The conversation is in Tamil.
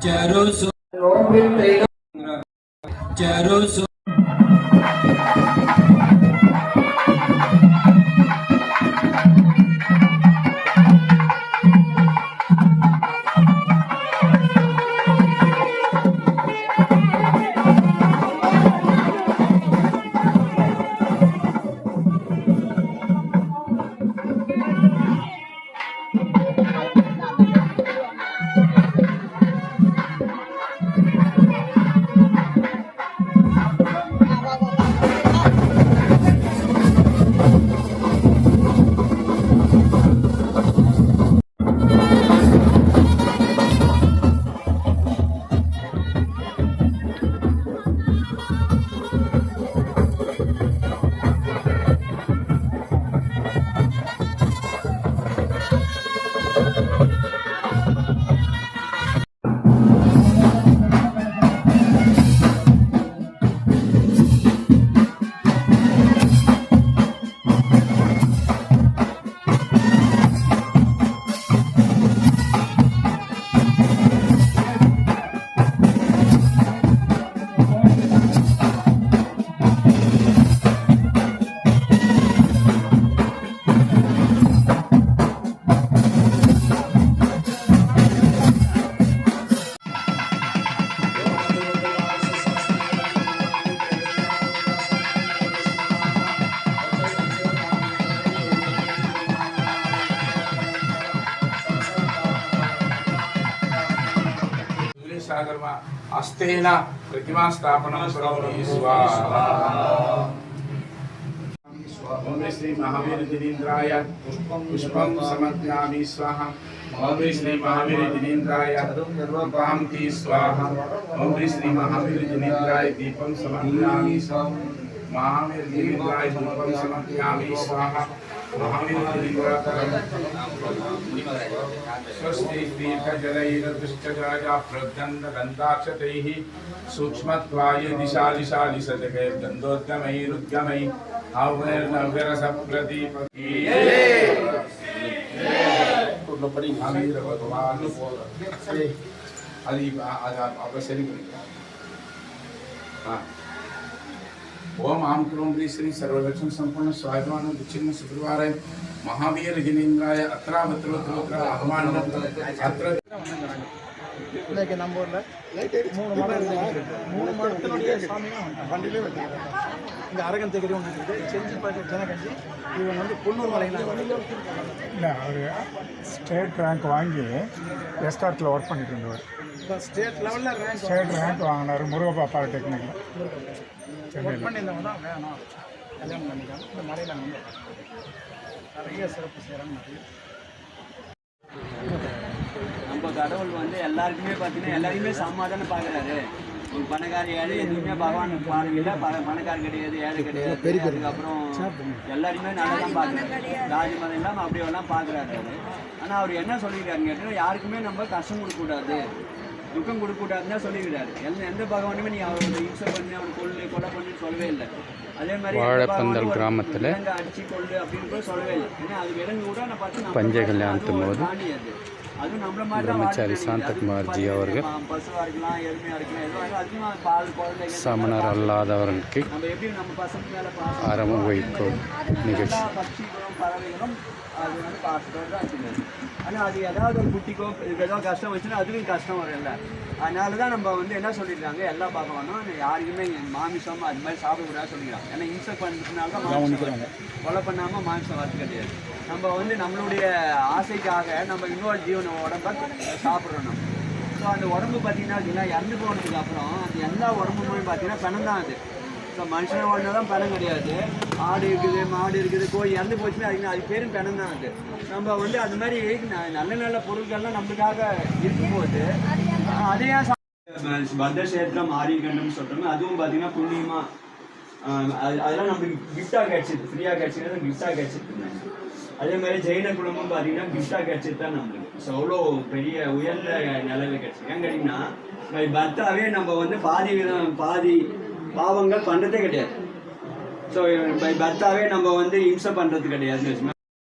ਚਰੋ ਸੋ ਚਰੋ ਸੋ सागरमा हस्तेन प्रतिमास्थापनं करोमि स्वाहा ओम श्री महावीर जिनेन्द्राय पुष्पं समर्पयामि स्वाहा ओम श्री महावीर जिनेन्द्राय पामति स्वाहा ओम श्री महावीर जिनेन्द्राय दीपं समर्पयामि स्वाहा महावीर दीर्घाय भगवान समर्पयामि स्वाहा स्वस्तिदीर्घजलैरदुष्टजाजाप्रद्गन्धगन्धाक्षतैः सूक्ष्मत्वाय दिशा दिशा दिशतकैर्गन्धोद्यमैरुद्यमै आह्वैर्नव्यरसप्रदीप भगवान् అది అది అవసరం हाँ ओम आम क्रोम श्री श्री सर्वलक्षण संपूर्ण स्वाभिमान विच्छिन्न शुक्रवाराय महावीर जिनेन्द्राय अत्रावत्रोत्रोत्र आह्वान अत्र இன்னைக்கு நம்ம ஊர்ல மூணு மடம் இருக்குது மூணு மடத்தினுடைய சாமியும் வண்டியிலே வச்சுருக்காங்க இங்கே அரகன் தெகிரி ஒன்று இருக்குது செஞ்சிப்பேட்டை ஜனகஞ்சி இவன் வந்து குன்னூர் மலையில் இல்லை அவர் ஸ்டேட் ரேங்க் வாங்கி எஸ்கார்ட்டில் ஒர்க் பண்ணிட்டு இருந்தவர் இப்போ ஸ்டேட் லெவலில் ரேங்க் ஸ்டேட் ரேங்க் வாங்கினார் முருகப்பா பாலிடெக்னிக்கில் ஒர்க் பண்ணியிருந்தவங்க தான் வேணும் கல்யாணம் பண்ணிக்காங்க இந்த மலையில் வந்து நிறைய சிறப்பு செய்கிறாங்க நிறைய நம்ம கடவுள் வந்து எல்லாருக்குமே பார்த்தீங்கன்னா எல்லாரையுமே சமாதானம் பார்க்குறாரு. ஒரு பணக்கார ஏழை எதுவுமே பகவான் பாருங்கல பணக்கார கிடையாது ஏழை கிடையாது. அதுக்கப்புறம் எல்லாருமே நல்லா தான் பார்க்குறாரு. ஜாதி மதம் இல்லாமல் அப்படி எல்லாம் பார்க்குறாரு. ஆனால் அவர் என்ன சொல்லிக்கிறாருன்னு கேட்டால் யாருக்குமே நம்ம கஷ்டம் கொடுக்கக்கூடாது. துக்கம் கொடுக்கக்கூடாதுன்னு தான் சொல்லிக்கிறாரு எந்த எந்த பகவானுமே நீ அவரோட இம்சை பண்ணி அவனை கொள்ளு கொலை பண்ணி சொல்லவே இல்லை. அதே மாதிரி வாழைப்பந்தல் கிராமத்துல அடிச்சு கொள்ளு அப்படின்னு கூட சொல்லவே இல்லை. ஏன்னா அது விலங்கு கூட நான் பார்த்து பஞ்ச போது அது. அதுவும் நம்மள மாதிரி தான் பிரம்மச்சாரி வாழ்க்கை. சாந்தகுமார் அது ஜி அவர்கள் சமணர் அல்லாதவர்களுக்கு நம்ம எப்படி நம்ம பசங்க மேல பாசம் அறம் வைக்கும் நிகழ்ச்சி. ஆனால் அது ஏதாவது ஒரு குட்டிக்கோ இதுக்கு ஏதாவது கஷ்டம் வச்சுன்னா அதுக்கும் கஷ்டம் வரும்ல. அதனால தான் நம்ம வந்து என்ன சொல்லியிருக்காங்க? எல்லா பகவானும் யாருக்குமே மாமிசம் அது மாதிரி சாப்பிடக்கூடாது சொல்லிக்கிறாங்க. ஏன்னா இன்செக்ட் பண்ணுறதுனால தான். கொலை பண்ணாமல் மாமிசம் வரது கிடையாது நம்ம வந்து நம்மளுடைய ஆசைக்காக நம்ம இன்னொரு ஜீவன உடம்ப சாப்பிட்றோம் நம்ம. ஸோ அந்த உடம்பு பார்த்தீங்கன்னா அப்படின்னா இறந்து போனதுக்கு அப்புறம் அந்த எல்லா உடம்புமே பார்த்தீங்கன்னா பணம் தான் அது. ஸோ மனுஷனை உடனே தான் பணம் கிடையாது. ஆடு இருக்குது மாடு இருக்குது கோழி இறந்து போச்சுன்னா அதுக்கு அது பேரும் பணம் தான் அது. நம்ம வந்து அது மாதிரி நல்ல நல்ல பொருட்கள்லாம் நம்மளுக்காக இருக்கும்போது அஹ், அதே ஏன் சா- பத்ரசேத்திரம் ஆரியகண்டம் சொல்கிறோமே அதுவும் பார்த்தீங்கன்னா புண்ணியமாக அதெல்லாம் நம்மளுக்கு கிஃப்டாக கிடச்சிது ஃப்ரீயாக கிடைச்சிது கிஃப்டாக கிடைச்சிது அதே மாதிரி ஜெயின குடும்பம் பார்த்தீங்கன்னா கிஃப்டாக கிடைச்சது தான் நம்மளுக்கு. ஸோ அவ்வளோ பெரிய உயர்ந்த நிலையில கிடைச்சிது ஏன் கேட்டிங்கன்னா பை பர்த்தாவே நம்ம வந்து பாதி விதம் பாதி பாவங்கள் பண்ணுறதே கிடையாது. ஸோ பை பர்த்தாவே நம்ம வந்து இம்சை பண்ணுறது கிடையாதுன்னு வச்சுக்கோங்க